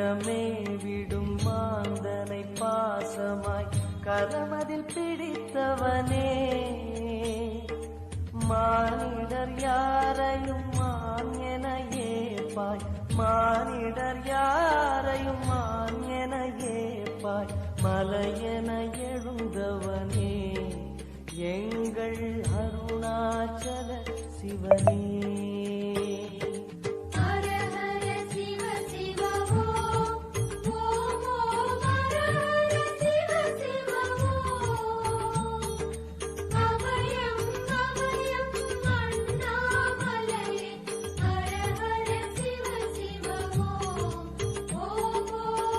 கனகமே விடும் மாந்தனை பாசமாய் கரமதில் பிடித்தவனே. மானிடர் யாரையும் மான் என ஏப்பாய் மானிடர் யாரையும் மான் என ஏப்பாய் மலையென எழுந்தவனே. எங்கள் அருணாச்சல சிவனே.